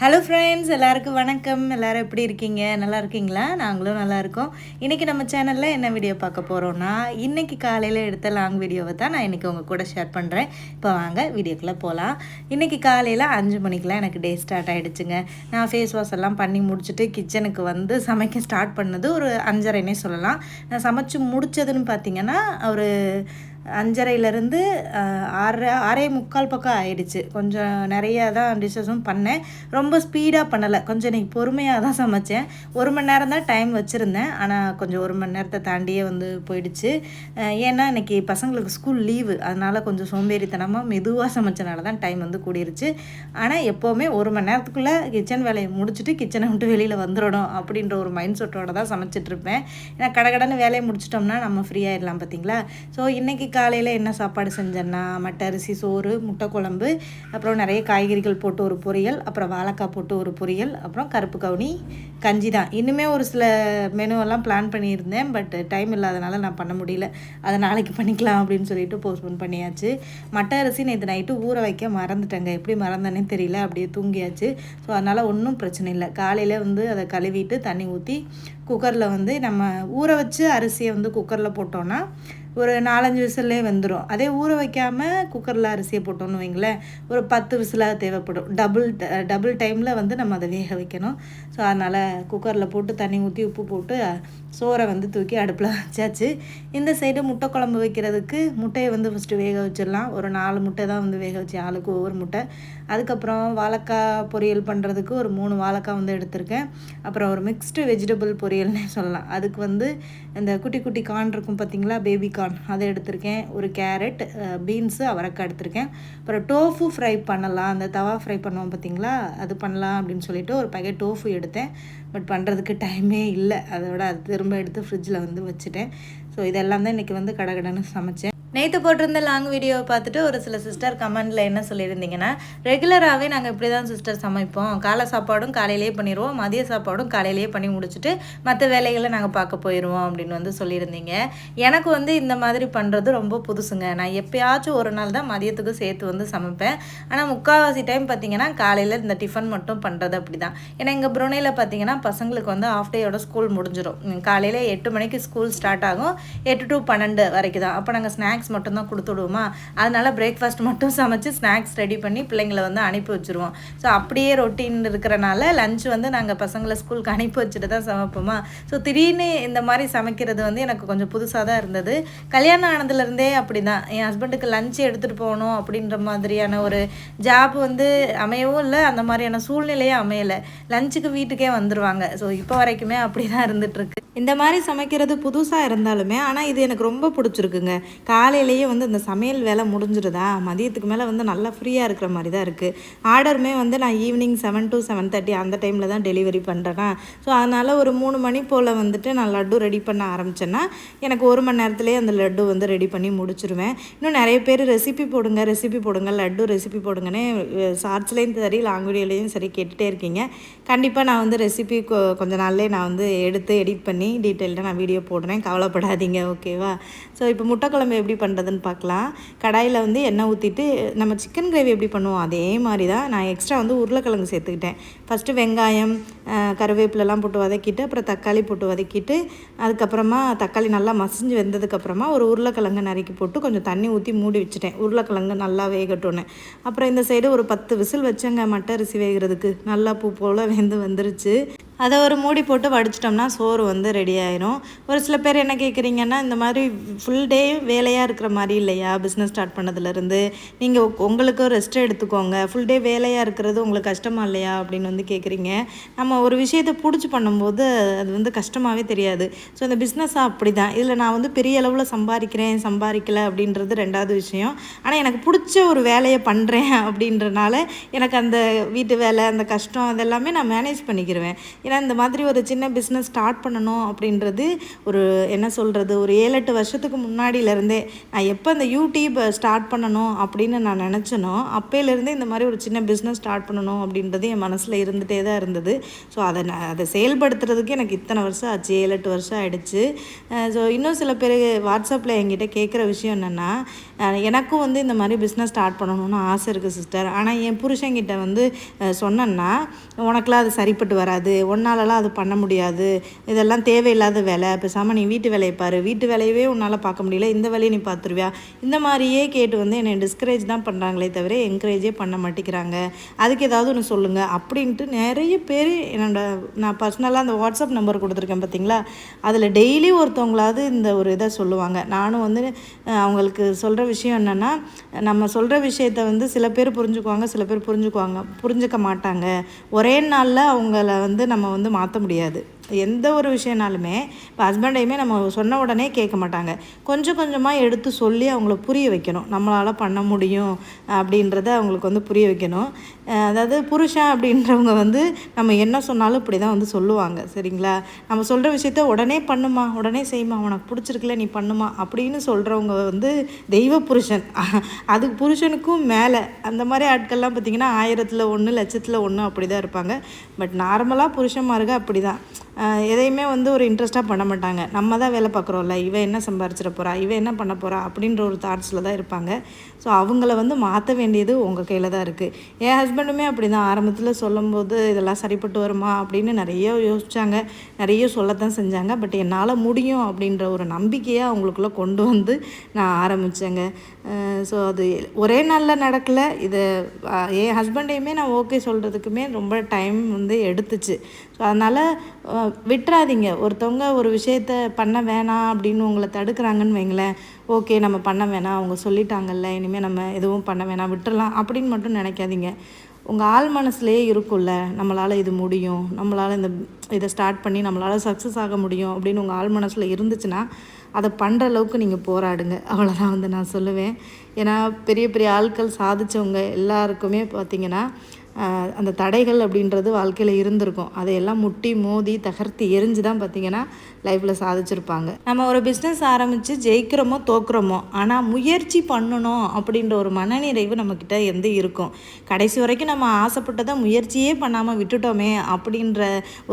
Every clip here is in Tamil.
ஹலோ ஃப்ரெண்ட்ஸ் எல்லாருக்கும் வணக்கம். எல்லோரும் எப்படி இருக்கீங்க? நல்லா இருக்கீங்களா? நாங்களும் நல்லா இருக்கோம். இன்றைக்கி நம்ம சேனலில் என்ன வீடியோ பார்க்க போகிறோன்னா இன்றைக்கி காலையில் எடுத்த லாங் வீடியோவை தான் நான் இன்றைக்கி உங்கள் கூட ஷேர் பண்ணுறேன் இப்போ வாங்க வீடியோக்குள்ளே போகலாம் இன்றைக்கி காலையில் அஞ்சு மணிக்கெலாம் எனக்கு டே ஸ்டார்ட் ஆகிடுச்சுங்க நான் ஃபேஸ் வாஷ் எல்லாம் பண்ணி முடிச்சுட்டு கிச்சனுக்கு வந்து சமைக்க ஸ்டார்ட் பண்ணது ஒரு அஞ்சரைனே சொல்லலாம். நான் சமைச்சு முடித்ததுன்னு பார்த்தீங்கன்னா ஒரு அஞ்சரையிலேருந்து ஆறரை ஆறே முக்கால் பக்கம் ஆயிடுச்சு. கொஞ்சம் நிறையா தான் டிஷ்ஷஸும் பண்ணேன். ரொம்ப ஸ்பீடாக பண்ணலை. கொஞ்சம் இன்னைக்கு பொறுமையாக தான் சமைச்சேன். ஒரு மணி நேரம் தான் டைம் வச்சுருந்தேன். ஆனால் கொஞ்சம் ஒரு மணி நேரத்தை தாண்டியே வந்து போயிடுச்சு. ஏன்னா இன்னைக்கு பசங்களுக்கு ஸ்கூல் லீவு அதனால் கொஞ்சம் சோம்பேறித்தனமாக மெதுவாக சமைச்சனால தான் டைம் வந்து கூடிருச்சு. ஆனால் எப்போவுமே ஒரு மணி நேரத்துக்குள்ளே கிச்சன் வேலையை முடிச்சுட்டு கிச்சனை விட்டு வெளியில் வந்துடணும் அப்படின்ற ஒரு மைண்ட் செட்டோட தான் சமைச்சிட்ருப்பேன் ஏன்னா கடகடன்னு வேலையை முடிச்சிட்டோம்னா நம்ம ஃப்ரீயாகிடலாம் பார்த்தீங்களா ஸோ இன்றைக்கி காலையில் என்ன சாப்பாடு செஞ்சேன்னா மட்டை அரிசி சோறு முட்டை குழம்பு அப்புறம் நிறைய காய்கறிகள் போட்டு ஒரு பொரியல் அப்புறம் வாழைக்காய் போட்டு ஒரு பொரியல் அப்புறம் கருப்பு கவுனி கஞ்சி தான். இன்னுமே ஒரு சில மெனுவெல்லாம் பிளான் பண்ணியிருந்தேன் பட் டைம் இல்லாதனால நான் பண்ண முடியல. அதை நாளைக்கு பண்ணிக்கலாம் அப்படின்னு சொல்லிட்டு போஸ்ட்போன் பண்ணியாச்சு. மட்டை அரிசி நேற்று நைட்டு ஊற வைக்க மறந்துட்டேங்க. எப்படி மறந்தேனே தெரியல. அப்படியே தூங்கியாச்சு. ஸோ அதனால் ஒன்றும் பிரச்சனை இல்லை. காலையில் வந்து அதை கழுவிட்டு தண்ணி ஊற்றி குக்கரில் வந்து நம்ம ஊற வச்சு அரிசியை வந்து குக்கரில் போட்டோன்னா ஒரு நாலஞ்சு விசில்லே வந்துடும் அதே ஊற வைக்காமல் குக்கரில் அரிசியை போட்டோம்னு வைங்களேன் ஒரு பத்து விசிலாக தேவைப்படும். டபுள் டபுள் டைமில் வந்து நம்ம அதை வேக வைக்கணும். ஸோ அதனால் குக்கரில் போட்டு தண்ணி ஊற்றி உப்பு போட்டு சோறை வந்து தூக்கி அடுப்பில் வச்சாச்சு. இந்த சைடு முட்டை குழம்பு வைக்கிறதுக்கு முட்டையை வந்து ஃபஸ்ட்டு வேக வச்சிடலாம். ஒரு நாலு முட்டை தான் வந்து வேக வச்சு ஆளுக்கு ஒவ்வொரு முட்டை. அதுக்கப்புறம் வாழைக்காய் பொரியல் பண்ணுறதுக்கு ஒரு மூணு வாழைக்காய் வந்து எடுத்திருக்கேன். அப்புறம் ஒரு மிக்ஸ்டு வெஜிடபிள் பொரியல்னே சொல்லலாம். அதுக்கு வந்து இந்த குட்டி குட்டி கார்ன் இருக்கும் பார்த்தீங்களா பேபி கார்ன் அதை எடுத்திருக்கேன். ஒரு கேரட் பீன்ஸு அவரைக்காய் எடுத்திருக்கேன். அப்புறம் டோஃபு ஃப்ரை பண்ணலாம். அந்த தவா ஃப்ரை பண்ணுவோம் பார்த்தீங்களா அது பண்ணலாம் அப்படின்னு சொல்லிட்டு ஒரு பேக்கெட் டோஃபு எடுத்தேன். பட் பண்ணுறதுக்கு டைமே இல்லை. அதோட அது திரும்ப எடுத்து ஃப்ரிட்ஜில் வந்து வச்சுட்டேன். ஸோ இதெல்லாம் தான் இன்றைக்கி வந்து கடகடன்னு சமைச்சேன். நேற்று போட்டிருந்த லாங் வீடியோவை பார்த்துட்டு ஒரு சில சிஸ்டர் கமெண்டில் என்ன சொல்லியிருந்தீங்கன்னா ரெகுலராகவே நாங்கள் இப்படி தான் சிஸ்டர் சமைப்போம். காலை சாப்பாடும் காலையிலேயே பண்ணிடுவோம் மதிய சாப்பாடும் காலையிலேயே பண்ணி முடிச்சுட்டு மற்ற வேலைகளை நாங்கள் பார்க்க போயிடுவோம் அப்படின்னு வந்து சொல்லியிருந்தீங்க. எனக்கு வந்து இந்த மாதிரி பண்ணுறது ரொம்ப புதுசுங்க. நான் எப்பயாச்சும் ஒரு நாள் தான் மதியத்துக்கு சேர்த்து வந்து சமைப்பேன். ஆனால் முக்கால்வாசி டைம் பார்த்தீங்கன்னா காலையில் இந்த டிஃபன் மட்டும் பண்ணுறது அப்படி தான் ஏன்னா எங்கள் புரோனையில் பார்த்தீங்கன்னா பசங்களுக்கு வந்து ஆஃப் டேயோட ஸ்கூல் முடிஞ்சிடும் காலையில் எட்டு மணிக்கு ஸ்கூல் ஸ்டார்ட் ஆகும். எட்டு டு பன்னெண்டு வரைக்கும் தான் அப்போ நாங்கள் ஸ்நாக்ஸ் மட்டும்தான் கொடுத்து விடுவோமா அதனால் பிரேக்ஃபாஸ்ட் மட்டும் சமைச்சு ஸ்நாக்ஸ் ரெடி பண்ணி பிள்ளைங்களை வந்து அனுப்பி வச்சுருவோம். ஸோ அப்படியே ரொட்டீன் இருக்கிறனால லஞ்ச் வந்து நாங்கள் பசங்களை ஸ்கூலுக்கு அனுப்பி வச்சுட்டு தான் சமைப்போமா? ஸோ திடீர்னு இந்த மாதிரி சமைக்கிறது வந்து எனக்கு கொஞ்சம் புதுசாக தான் இருந்தது. கல்யாணம் ஆனதுலேருந்தே அப்படி தான் என் ஹஸ்பண்டுக்கு லஞ்ச் எடுத்துகிட்டு போகணும் அப்படின்ற மாதிரியான ஒரு ஜாப் வந்து அமையவும் இல்லை அந்த மாதிரியான சூழ்நிலையே அமையலை. லஞ்சுக்கு வீட்டுக்கே வந்துடுவாங்க ஸோ இப்போ வரைக்குமே அப்படி தான் இருந்துகிட்ருக்கு இந்த மாதிரி சமைக்கிறது புதுசாக இருந்தாலுமே ஆனால் இது எனக்கு ரொம்ப பிடிச்சிருக்குங்க. காலையிலேயே வந்து இந்த சமையல் வேலை முடிஞ்சிருதா? மதியத்துக்கு மேலே வந்து நல்லா ஃப்ரீயாக இருக்கிற மாதிரி தான் இருக்குது ஆர்டருமே வந்து நான் evening seven to seven thirty அந்த டைமில் தான் டெலிவரி பண்ணுறேன்னா ஸோ அதனால் ஒரு மூணு மணி போல் வந்துட்டு நான் லட்டு ரெடி பண்ண ஆரம்பித்தேன்னா எனக்கு ஒரு மணி நேரத்துலேயே அந்த லட்டு வந்து ரெடி பண்ணி முடிச்சிருவேன். இன்னும் நிறைய பேர் ரெசிபி போடுங்க ரெசிபி போடுங்க லட்டு ரெசிபி போடுங்கன்னு ஷார்ட்ஸ்லேயும் சரி லாங் சரி கேட்டுகிட்டே இருக்கீங்க. கண்டிப்பாக நான் வந்து ரெசிபி கொஞ்ச நாள்லேயே நான் வந்து எடுத்து எடிட் பண்ணி டீட்டெயில்டாக நான் வீடியோ போடுறேன். கவலைப்படாதீங்க ஓகேவா ஸோ இப்போ முட்டைக்குழம்பு எப்படி எப்படி பண்ணுறதுன்னு பார்க்கலாம். கடாயில் வந்து எண்ணெய் ஊற்றிட்டு நம்ம சிக்கன் கிரேவி எப்படி பண்ணுவோம்? அதே மாதிரி தான் நான் எக்ஸ்ட்ரா வந்து உருளைக்கிழங்கு சேர்த்துக்கிட்டேன். ஃபஸ்ட்டு வெங்காயம் கருவேப்பிலெல்லாம் போட்டு வதக்கிட்டு அப்புறம் தக்காளி போட்டு வதக்கிட்டு அதுக்கப்புறமா தக்காளி நல்லா மசிஞ்சு வெந்ததுக்கப்புறமா ஒரு உருளைக்கிழங்கு நறுக்கி போட்டு கொஞ்சம் தண்ணி ஊற்றி மூடி வச்சுட்டேன். உருளைக்கிழங்கு நல்லா வேகட்டோன்னு அப்புறம் இந்த சைடு ஒரு பத்து விசில் வச்சேங்க. மட்டை அரிசி வேகிறதுக்கு. நல்லா பூ போல் வெந்து வந்துருச்சு. அதை ஒரு மூடி போட்டு வடிச்சிட்டோம்னா சோறு வந்து ரெடி ஆயிரும். ஒரு சில பேர் என்ன கேட்குறீங்கன்னா இந்த மாதிரி ஃபுல் டே வேலையாக இருக்கிற மாதிரி இல்லையா? பிஸ்னஸ் ஸ்டார்ட் பண்ணதுலேருந்து. நீங்கள் உங்களுக்கு ரெஸ்ட் எடுத்துக்கோங்க. ஃபுல் டே வேலையாக இருக்கிறது உங்களுக்கு கஷ்டமாக இல்லையா? அப்படின்னு வந்து கேட்குறீங்க நம்ம ஒரு விஷயத்தை பிடிச்சி பண்ணும்போது அது வந்து கஷ்டமாகவே தெரியாது. ஸோ இந்த பிஸ்னஸாக அப்படி தான் இதில் நான் வந்து பெரிய அளவில் சம்பாதிக்கிறேன் சம்பாதிக்கல அப்படின்றது ரெண்டாவது விஷயம். ஆனால் எனக்கு பிடிச்ச ஒரு வேலையை பண்ணுறேன் அப்படின்றனால எனக்கு அந்த வீட்டு வேலை அந்த கஷ்டம் அதெல்லாமே நான் மேனேஜ் பண்ணிக்கிடுவேன் ஏன்னா இந்த மாதிரி ஒரு சின்ன பிஸ்னஸ் ஸ்டார்ட் பண்ணணும் அப்படின்றது ஒரு என்ன சொல்கிறது ஒரு ஏழு எட்டு வருஷத்துக்கு முன்னாடியிலேருந்தே. நான் எப்போ இந்த யூடியூப் ஸ்டார்ட் பண்ணணும் அப்படின்னு நான் நினச்சனோ அப்போலேருந்தே இந்த மாதிரி ஒரு சின்ன பிஸ்னஸ் ஸ்டார்ட் பண்ணணும் அப்படின்றது என் மனசில் இருந்துகிட்டே தான் இருந்தது. ஸோ அதை நான் அதை செயல்படுத்துறதுக்கு எனக்கு இத்தனை வருஷம் ஆச்சு ஏழு எட்டு வருஷம் ஆகிடுச்சு ஸோ இன்னும் சில பேர் வாட்ஸ்அப்பில் என்கிட்ட கேட்குற விஷயம் என்னென்னா எனக்கும் வந்து இந்த மாதிரி பிஸ்னஸ் ஸ்டார்ட் பண்ணணும்னு ஆசை இருக்குது சிஸ்டர் ஆனால் என் புருஷங்கிட்ட வந்து சொன்னேன்னா உனக்கெலாம் அது சரிப்பட்டு வராது. உன்னாலலாம் அது பண்ண முடியாது. இதெல்லாம் தேவையில்லாத வேலை. பேசாமல் நீ வீட்டு வேலையை பாரு. வீட்டு வேலையவே உன்னால் பார்க்க முடியல. இந்த வேலையை நீ பார்த்துருவியா? இந்த மாதிரியே கேட்டு வந்து என்னை டிஸ்கரேஜ் தான் பண்ணுறாங்களே தவிர என்கரேஜே பண்ண மாட்டேங்கிறாங்க. அதுக்கு ஏதாவது ஒன்று சொல்லுங்கள் அப்படின்ட்டு நிறைய பேர் என்னோட நான் பர்சனலாக அந்த வாட்ஸ்அப் நம்பர் கொடுத்துருக்கேன் பார்த்தீங்களா அதில் டெய்லி ஒருத்தவங்களாவது இந்த ஒரு இதை சொல்லுவாங்க. நானும் வந்து அவங்களுக்கு சொல்கிற விஷயம் என்னென்னா நம்ம சொல்கிற விஷயத்த வந்து சில பேர் புரிஞ்சுக்குவாங்க சில பேர் புரிஞ்சுக்குவாங்க புரிஞ்சுக்க மாட்டாங்க. ஒரே நாளில் அவங்கள வந்து நம்ம வந்து மாற்ற முடியாது. எந்த ஒரு விஷயனாலுமே இப்போ ஹஸ்பண்டையுமே நம்ம சொன்ன உடனே கேட்க மாட்டாங்க. கொஞ்சம் கொஞ்சமாக எடுத்து சொல்லி அவங்கள புரிய வைக்கணும். நம்மளால் பண்ண முடியும் அப்படின்றத அவங்களுக்கு வந்து புரிய வைக்கணும். அதாவது புருஷன் அப்படின்றவங்க வந்து நம்ம என்ன சொன்னாலும் இப்படி தான் வந்து சொல்லுவாங்க. சரிங்களா? நம்ம சொல்கிற விஷயத்த உடனே பண்ணுமா? உடனே செய்யுமா? உனக்கு பிடிச்சிருக்குல நீ பண்ணுமா? அப்படின்னு சொல்கிறவங்க வந்து தெய்வ புருஷன். அது புருஷனுக்கும் மேலே. அந்த மாதிரி ஆட்கள்லாம் பார்த்திங்கன்னா ஆயிரத்தில் ஒன்று லட்சத்தில் ஒன்று அப்படி தான் இருப்பாங்க. பட் நார்மலாக புருஷன்மாருங்க அப்படி தான் எதையுமே வந்து ஒரு இன்ட்ரெஸ்ட்டாக பண்ண மாட்டாங்க. நம்ம தான் வேலை பார்க்குறோம்ல இவன் என்ன சம்பாரிச்சிட போகிறா இவன் என்ன பண்ண போகிறா அப்படின்ற ஒரு தாட்ஸில் தான் இருப்பாங்க. ஸோ அவங்கள வந்து மாற்ற வேண்டியது உங்கள் கையில் தான் இருக்குது என் ஹஸ்பண்டுமே அப்படி தான் ஆரம்பத்தில் சொல்லும்போது இதெல்லாம் சரிப்பட்டு வருமா அப்படின்னு நிறைய யோசித்தாங்க நிறைய சொல்லத்தான் செஞ்சாங்க. பட் என்னால் முடியும் அப்படின்ற ஒரு நம்பிக்கையை அவங்களுக்குள்ளே கொண்டு வந்து நான் ஆரம்பித்தேங்க ஸோ அது ஒரே நாளில் நடக்கலை. இதை என் ஹஸ்பண்டையுமே நான் ஓகே சொல்கிறதுக்குமே ரொம்ப டைம் வந்து எடுத்துச்சு. ஸோ அதனால் விட்டுறாதீங்க. ஒருத்தவங்க ஒரு விஷயத்த பண்ண வேணாம் அப்படின்னு உங்களை தடுக்கிறாங்கன்னு வைங்களேன். ஓகே நம்ம பண்ண வேணாம் அவங்க சொல்லிட்டாங்கல்ல இனிமேல் நம்ம எதுவும் பண்ண வேணாம் விட்டுறலாம் அப்படின்னு மட்டும் நினைக்காதீங்க. உங்கள் ஆள் மனசுலேயே இருக்கும்ல நம்மளால் இது முடியும் நம்மளால் இந்த இதை ஸ்டார்ட் பண்ணி நம்மளால் சக்ஸஸ் ஆக முடியும் அப்படின்னு உங்கள் ஆள் மனசில் இருந்துச்சுன்னா அதை பண்ணுற அளவுக்கு நீங்கள் போராடுங்க. அவ்வளோதான் வந்து நான் சொல்லுவேன். ஏன்னா பெரிய பெரிய ஆட்கள் சாதித்தவங்க எல்லாருக்குமே பார்த்தீங்கன்னா அந்த தடைகள் அப்படின்றது வாழ்க்கையில் இருந்திருக்கும். அதையெல்லாம் முட்டி மோதி தகர்த்து எரிஞ்சு தான் பார்த்தீங்கன்னா லைஃப்பில் சாதிச்சிருப்பாங்க. நம்ம ஒரு பிஸ்னஸ் ஆரம்பித்து ஜெயிக்கிறோமோ தோக்குறோமோ ஆனால் முயற்சி பண்ணணும் அப்படின்ற ஒரு மனநிறைவு நம்மக்கிட்ட எந்த இருக்கும். கடைசி வரைக்கும் நம்ம ஆசைப்பட்டதை முயற்சியே பண்ணாமல் விட்டுட்டோமே அப்படின்ற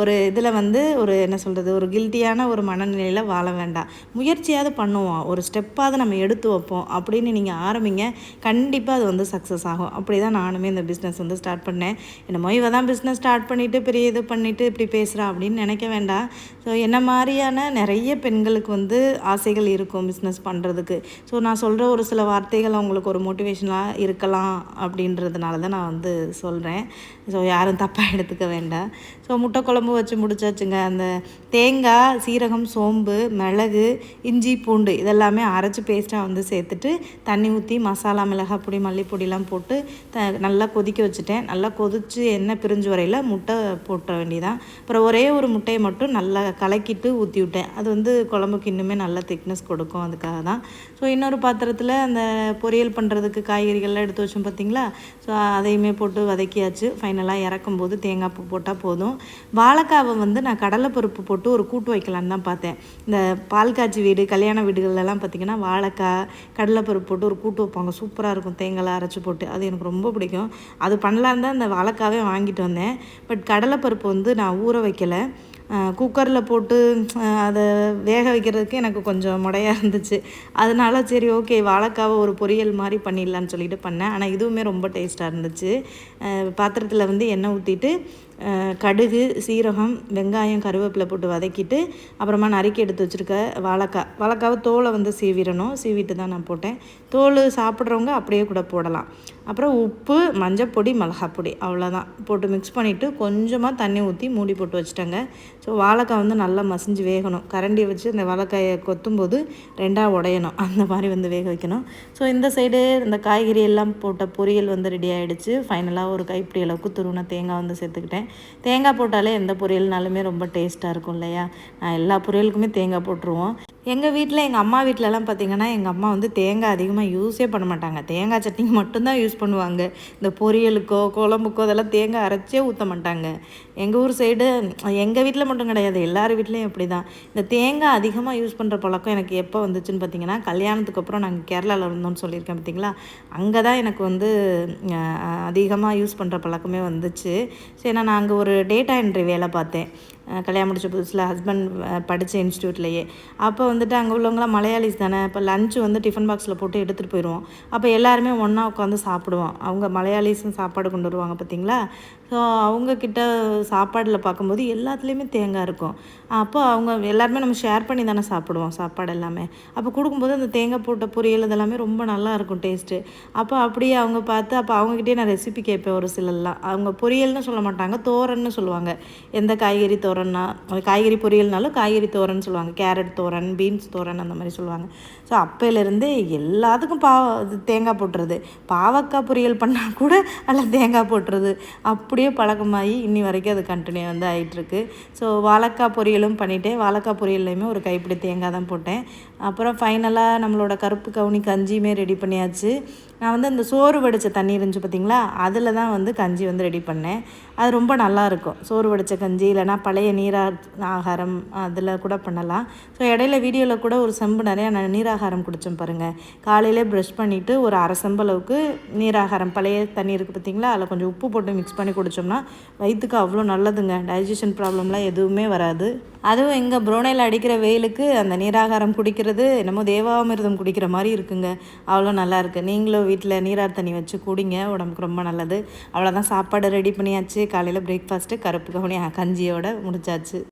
ஒரு இதில் வந்து ஒரு என்ன சொல்கிறது ஒரு கில்ட்டியான ஒரு மனநிலையில் வாழ வேண்டாம். முயற்சியாவது பண்ணுவோம். ஒரு ஸ்டெப்பாவது நம்ம எடுத்து வைப்போம் அப்படின்னு நீங்கள் ஆரம்பிங்க. கண்டிப்பாக அது வந்து சக்ஸஸ் ஆகும். அப்படி தான் நானுமே இந்த பிஸ்னஸ் வந்து ஸ்டார்ட் பண்ணேன் என்னமோ இவ தான் பிஸ்னஸ் ஸ்டார்ட் பண்ணிவிட்டு பெரிய இது பண்ணிவிட்டு இப்படி பேசுகிறா அப்படின்னு நினைக்க வேண்டாம். ஸோ என்ன மாதிரியான நிறைய பெண்களுக்கு வந்து ஆசைகள் இருக்கும் பிஸ்னஸ் பண்ணுறதுக்கு ஸோ நான் சொல்கிற ஒரு சில வார்த்தைகள் அவங்களுக்கு ஒரு மோட்டிவேஷனாக இருக்கலாம் அப்படின்றதுனால தான் நான் வந்து சொல்கிறேன் ஸோ யாரும் தப்பாக எடுத்துக்க வேண்டாம். ஸோ முட்டை குழம்பு வச்சு முடிச்சாச்சுங்க. அந்த தேங்காய் சீரகம் சோம்பு மிளகு இஞ்சி பூண்டு இதெல்லாமே அரைச்சி பேஸ்ட்டாக வந்து சேர்த்துட்டு தண்ணி ஊற்றி மசாலா மிளகாய் பொடி மல்லிப்பொடிலாம் போட்டு த நல்லா கொதிக்க வச்சுட்டேன். நல்லா கொதித்து எண்ணெய் பிரிஞ்சு வரையில் முட்டை போட்ட வேண்டியதான் அப்புறம் ஒரே ஒரு முட்டையை மட்டும் நல்லா கலக்கிட்டு ஊற்றி விட்டேன். அது வந்து குழம்புக்கு இன்னுமே நல்ல திக்னஸ் கொடுக்கும். அதுக்காக தான். ஸோ இன்னொரு பாத்திரத்தில் அந்த பொரியல் பண்ணுறதுக்கு காய்கறிகள்லாம் எடுத்து வச்சோம் பார்த்தீங்களா ஸோ அதையுமே போட்டு வதக்கியாச்சு. ஃபைன் ஃபைனலாக இறக்கும்போது தேங்காய் பூ போட்டால் போதும். வாழைக்காவை வந்து நான் கடலைப்பருப்பு போட்டு ஒரு கூட்டு வைக்கலான்னு தான் பார்த்தேன். இந்த பால் காய்ச்சி வீடு கல்யாண வீடுகள்லாம் பார்த்திங்கன்னா வாழைக்காய் கடலைப்பருப்பு போட்டு ஒரு கூட்டு வைப்பாங்க. சூப்பராக இருக்கும். தேங்காய் அரைச்சி போட்டு. அது எனக்கு ரொம்ப பிடிக்கும். அது பண்ணலான்னு தான் இந்த வாழைக்காவே வாங்கிட்டு வந்தேன். பட் கடலைப்பருப்பு வந்து நான் ஊற வைக்கலை. குக்கரில் போட்டு அதை வேக வைக்கிறதுக்கு எனக்கு கொஞ்சம் முடையாக இருந்துச்சு. அதனால சரி ஓகே வாழைக்காவை ஒரு பொரியல் மாதிரி பண்ணிடலான்னு சொல்லிட்டு பண்ணேன். ஆனால் இதுவுமே ரொம்ப டேஸ்ட்டாக இருந்துச்சு. பாத்திரத்தில் வந்து எண்ணெய் ஊற்றிட்டு கடுகு சீரகம் வெங்காயம் கருவேப்பிலை போட்டு வதக்கிட்டு அப்புறமா நறுக்கி எடுத்து வச்சுருக்க வாழைக்காய். வாழைக்காவை தோலை வந்து சீவிடணும். சீவிட்டு தான் நான் போட்டேன். தோல் சாப்பிட்றவங்க அப்படியே கூட போடலாம். அப்புறம் உப்பு மஞ்சப்பொடி மிளகாப்பொடி அவ்வளோதான் போட்டு மிக்ஸ் பண்ணிவிட்டு கொஞ்சமாக தண்ணி ஊற்றி மூடி போட்டு வச்சுட்டேங்க. ஸோ வாழைக்காய் வந்து நல்லா மசிஞ்சு வேகணும். கரண்டியை வச்சு அந்த வாழைக்காயை கொத்தும்போது ரெண்டாக உடையணும். அந்த மாதிரி வந்து வேக வைக்கணும். ஸோ இந்த சைடு இந்த காய்கறி எல்லாம் போட்ட பொரியல் வந்து ரெடி ஆகிடுச்சு ஃபைனலாக ஒரு கைப்பிடி அளவுக்கு துருவின தேங்காய் வந்து சேர்த்துக்கிட்டேன். தேங்காய் போட்டாலே எந்த பொரியல்னாலுமே ரொம்ப டேஸ்ட்டாக இருக்கும் இல்லையா? நான் எல்லா பொரியலுக்குமே தேங்காய் போட்டுருவோம். எங்கள் வீட்டில் எங்கள் அம்மா வீட்டிலலாம் பார்த்திங்கன்னா எங்கள் அம்மா வந்து தேங்காய் அதிகமாக யூஸே பண்ண மாட்டாங்க. தேங்காய் சட்னிக்கு மட்டும்தான் யூஸ் பண்ணுவாங்க. இந்த பொரியலுக்கோ குழம்புக்கோ அதெல்லாம் தேங்காய் அரைச்சே ஊற்ற மாட்டாங்க. எங்கள் ஊர் சைடு எங்கள் வீட்டில் மட்டும் கிடையாது. எல்லார் வீட்லேயும் அப்படி தான் இந்த தேங்காய் அதிகமாக யூஸ் பண்ணுற பழக்கம் எனக்கு எப்போ வந்துச்சுன்னு பார்த்தீங்கன்னா கல்யாணத்துக்கு அப்புறம் நாங்கள் கேரளாவில் இருந்தோம்னு சொல்லியிருக்கேன் பார்த்தீங்களா அங்கே தான் எனக்கு வந்து அதிகமாக யூஸ் பண்ணுற பழக்கமே வந்துச்சு. சரி நான் அங்கே ஒரு டேட்டா என்ட்ரி வேலை பார்த்தேன். கல்யாணம் முடிச்ச புதுசில் ஹஸ்பண்ட் படித்த இன்ஸ்டியூட்லேயே அப்போ வந்துட்டு அங்கே உள்ளவங்களாம் மலையாளிஸ் தானே இப்போ லஞ்சு வந்து டிஃபன் பாக்ஸில் போட்டு எடுத்துகிட்டு போயிடுவோம் அப்போ எல்லாருமே ஒன்றா உட்காந்து சாப்பிடுவோம். அவங்க மலையாளிஸும் சாப்பாடு கொண்டு வருவாங்க பார்த்தீங்களா ஸோ அவங்கக்கிட்ட சாப்பாடில் பார்க்கும்போது எல்லாத்துலேயுமே தேங்காய் இருக்கும். அப்போ அவங்க எல்லாருமே நம்ம ஷேர் பண்ணி தானே சாப்பிடுவோம் சாப்பாடு எல்லாமே. அப்போ கொடுக்கும்போது அந்த தேங்காய் போட்ட பொரியல் இதெல்லாமே ரொம்ப நல்லா இருக்கும் டேஸ்ட்டு அப்போ அப்படியே அவங்க பார்த்து அப்போ அவங்ககிட்டயே நான் ரெசிபி கேட்பேன் ஒரு சிலர்லாம். அவங்க பொரியல்னு சொல்ல மாட்டாங்க தோரன்னு சொல்லுவாங்க. எந்த காய்கறி தோரன்னா காய்கறி பொரியல்னாலும் காய்கறி தோரன் சொல்லுவாங்க. கேரட் தோரன் பீன்ஸ் தோரன் அந்த மாதிரி சொல்லுவாங்க. ஸோ அப்போலேருந்து எல்லாத்துக்கும் பாவ தேங்காய் போட்டுறது. பாவக்காய் பொரியல் பண்ணால் கூட அதில் தேங்காய் போட்டுறது. அப்படியே பழக்கமாகி இன்னி வரைக்கும் அது கண்டினியூ வந்து ஆகிட்டுருக்கு ஸோ வாழைக்காய் பொரியலும் பண்ணிவிட்டேன் வாழைக்காய் பொரியல்லையுமே ஒரு கைப்பிடி தேங்காய் தான் போட்டேன். அப்புறம் ஃபைனலாக நம்மளோட கருப்பு கவுனி கஞ்சியுமே ரெடி பண்ணியாச்சு. நான் வந்து அந்த சோறு வடித்த தண்ணி இருந்துச்சு பார்த்திங்களா அதில் தான் வந்து கஞ்சி வந்து ரெடி பண்ணேன். அது ரொம்ப நல்லாயிருக்கும் சோறு வடித்த கஞ்சி இல்லைனா பழைய நீரா ஆகாரம் அதில் கூட பண்ணலாம். ஸோ இடையில வீடியோவில் கூட ஒரு செம்பு நிறையா நான் நீராகாரம் குடித்தேன் பாருங்கள் காலையிலே ப்ரஷ் பண்ணிவிட்டு ஒரு அரை செம்பளவுக்கு நீராகாரம் பழைய தண்ணி இருக்குது பார்த்திங்களா அதில் கொஞ்சம் உப்பு போட்டு மிக்ஸ் பண்ணி குடித்தோம்னா வயிற்றுக்கு அவ்வளோ நல்லதுங்க. டைஜஷன் ப்ராப்ளம்லாம் எதுவுமே வராது. அதுவும் எங்கள் புரோனையில் அடிக்கிற வெயிலுக்கு அந்த நீராகாரம் குடிக்கிறது என்னமோ தேவாமிர்தம் குடிக்கிற மாதிரி இருக்குங்க. அவ்வளோ நல்லாயிருக்கு நீங்களும் வீட்டில் நீரார் தண்ணி வச்சு குடிங்க உடம்புக்கு ரொம்ப நல்லது. அவ்வளோதான் சாப்பாடு ரெடி பண்ணியாச்சு. காலையில் பிரேக்ஃபாஸ்ட்டு கருப்பு கவனி கஞ்சியோட முடிச்சாச்சு